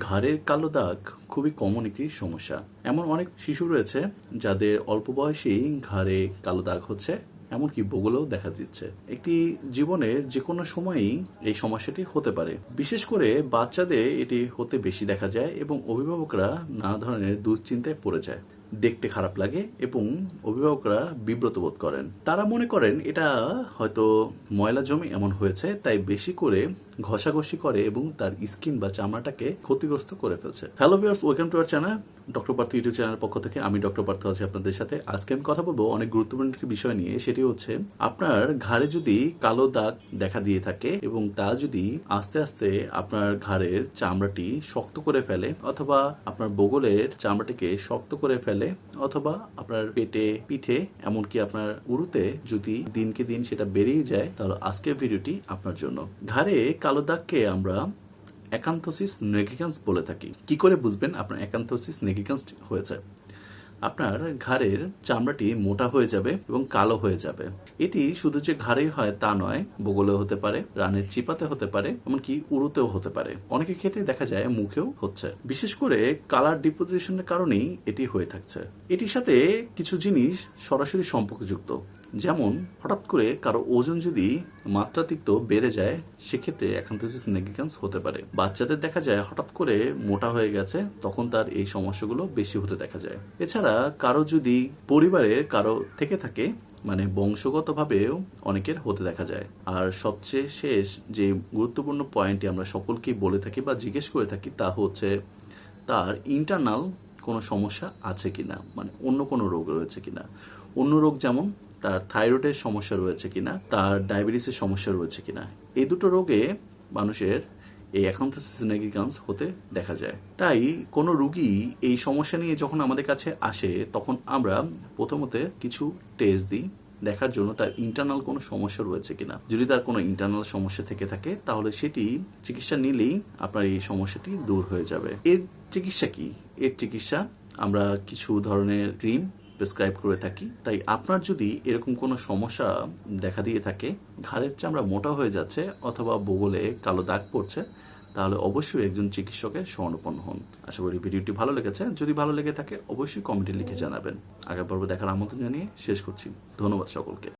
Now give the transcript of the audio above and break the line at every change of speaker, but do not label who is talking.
ঘাড়ের কালো দাগ খুবই কমন একটি সমস্যা। এমন অনেক শিশু রয়েছে যাদের অল্প বয়সেই ঘাড়ে কালো দাগ হচ্ছে, এমনকি বগলেও দেখা দিচ্ছে। একটি জীবনের যে কোনো সময়ই এই সমস্যাটি হতে পারে। বিশেষ করে বাচ্চাদের এটি হতে বেশি দেখা যায় এবং অভিভাবকরা নানা ধরনের দুশ্চিন্তায় পড়ে যায়। দেখতে খারাপ লাগে এবং অভিভাবকরা বিব্রত বোধ করেন। তারা মনে করেন এটা হয়তো ময়লা জমি এমন হয়েছে, তাই বেশি করে ঘষাঘষি করে এবং তার স্কিন বা চামড়াটাকে ক্ষতিগ্রস্ত করে ফেলছে। Hello viewers welcome to our channel doctor Partha YouTube চ্যানেলের পক্ষ থেকে আমি ডক্টর পার্থ আছি আপনাদের সাথে। আজকে আমি কথা বলব অনেক গুরুত্বপূর্ণ একটি বিষয় নিয়ে, সেটি হচ্ছে আপনার ঘাড়ে যদি কালো দাগ দেখা দিয়ে থাকে এবং তা যদি আস্তে আস্তে আপনার ঘাড়ের চামড়াটি শক্ত করে ফেলে অথবা আপনার বগলের চামড়াটিকে শক্ত করে ফেলে অথবা আপনার পেটে, পিঠে, এমনকি আপনার উরুতে যদি দিনকে দিন সেটা বেরিয়ে যায়, তাহলে আজকের ভিডিওটি আপনার জন্য। ঘাড়ে কালো দাগকে আমরা একান্থোসিস নেগিকান্স বলে থাকি। কি করে বুঝবেন আপনার একান্থোসিস নেগিকান্স হয়েছে? আপনার ঘাড়ের চামড়াটি মোটা হয়ে যাবে এবং কালো হয়ে যাবে। এটি শুধু যে ঘাড়েই হয় তা নয়, বগলেও হতে পারে রানের চিপাতে হতে পারে, এমনকি উড়ুতেও হতে পারে। অনেকের ক্ষেত্রে দেখা যায় মুখেও হচ্ছে। বিশেষ করে কালার ডিপোজিশনের কারণেই এটি হয়ে থাকছে। এটির সাথে কিছু জিনিস সরাসরি সম্পর্কযুক্ত। যেমন, হঠাৎ করে কারও ওজন যদি মাত্রাতিরিক্ত বেড়ে যায়, সেক্ষেত্রে অ্যাকান্থোসিস নেগিকান্স হতে পারে। বাচ্চাদের দেখা যায়, হঠাৎ করে মোটা হয়ে গেছে, তখন তার এই সমস্যাগুলো বেশি হতে দেখা যায়। এছাড়া কারও যদি পরিবারের কারও থেকে থাকে মানে বংশগতভাবেও অনেকের হতে দেখা যায়। আর সবচেয়ে শেষ যে গুরুত্বপূর্ণ পয়েন্টটি আমরা সকলকেই বলে থাকি বা জিজ্ঞেস করে থাকি, তা হচ্ছে তার ইন্টারনাল কোনো সমস্যা আছে কিনা? মানে অন্য কোনো রোগ রয়েছে কিনা? অন্য রোগ যেমন তার থাইরয়েডের সমস্যা রয়েছে কিনা, তার ডায়াবেটিসের সমস্যা রয়েছে কিনা, এই দুটো রোগে মানুষের এই অ্যাকান্থোসিস নেগিকান্স হতে দেখা যায়। তাই কোনো রুগী এই সমস্যা নিয়ে যখন আমাদের কাছে আসে, তখন আমরা প্রথমত কিছু টেস্ট দিই, দেখার জন্য তার ইন্টারনাল কোনো সমস্যা রয়েছে কিনা। যদি তার কোনো ইন্টারনাল সমস্যা থেকে থাকে, তাহলে সেটি চিকিৎসা নিলেই আপনার এই সমস্যাটি দূর হয়ে যাবে। এর চিকিৎসা কি? এর চিকিৎসা, আমরা কিছু ধরনের ক্রিম প্রেসক্রাইব করে থাকি। তাই আপনার যদি এরকম কোনো সমস্যা দেখা দিয়ে থাকে, ঘাড়ের চামড়া মোটা হয়ে যাচ্ছে অথবা বগলে কালো দাগ পড়ছে, তাহলে অবশ্যই একজন চিকিৎসকের স্বর্ণপন্ন হন। আশা করি ভিডিওটি ভালো লেগেছে। যদি ভালো লেগে থাকে, অবশ্যই কমেন্টে লিখে জানাবেন। আগের পর্ব দেখার আমন্ত্রণ জানিয়ে শেষ করছি। ধন্যবাদ সকলকে।